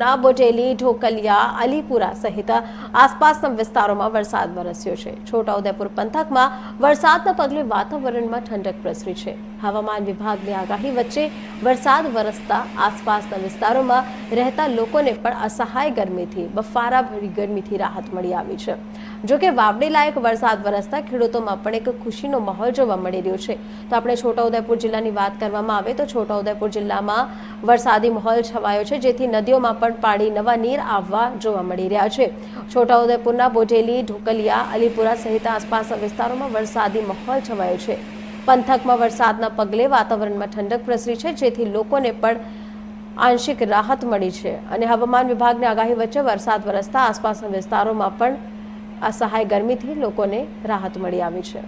છોટાઉદેપુરના બોટેલી ઢોકલિયા, અલીપુરા સહિત આસપાસના વિસ્તારોમાં વરસાદ વરસ્યો છે. છોટાઉદેપુર પંથકમાં વરસાદના પગલે વાતાવરણમાં ઠંડક પ્રસરી છે. હવામાન વિભાગની આગાહી વચ્ચે વરસાદ વરસતા આસપાસના વિસ્તારોમાં રહેતા લોકોને પણ અસહાય ગરમીથી, બફારાભરી ગરમીથી રાહત મળી આવી છે. જોકે વાવડી લાયક વરસાદ વરસતા ખેડૂતોમાં પણ એક ખુશીનો માહોલ જોવા મળી રહ્યો છે. તો આપણે છોટાઉદેપુર જિલ્લાની વાત કરવામાં આવે તો છોટાઉદેપુર જિલ્લામાં વરસાદી માહોલ છવાયો છે, જેથી નદીઓમાં પણ પાણી, નવા નીર આવવા જોવા મળી રહ્યા છે. છોટાઉદેપુરના બોટેલી ઢોકલિયા, અલીપુરા સહિત આસપાસના વિસ્તારોમાં વરસાદી માહોલ છવાયો છે. પંથકમાં વરસાદના પગલે વાતાવરણમાં ઠંડક પ્રસરી છે, જેથી લોકોને પણ આંશિક રાહત મળી છે. અને હવામાન વિભાગની આગાહી વચ્ચે વરસાદ વરસતા આસપાસના વિસ્તારોમાં પણ અસહાય ગરમીથી લોકોને રાહત મળી આવી છે.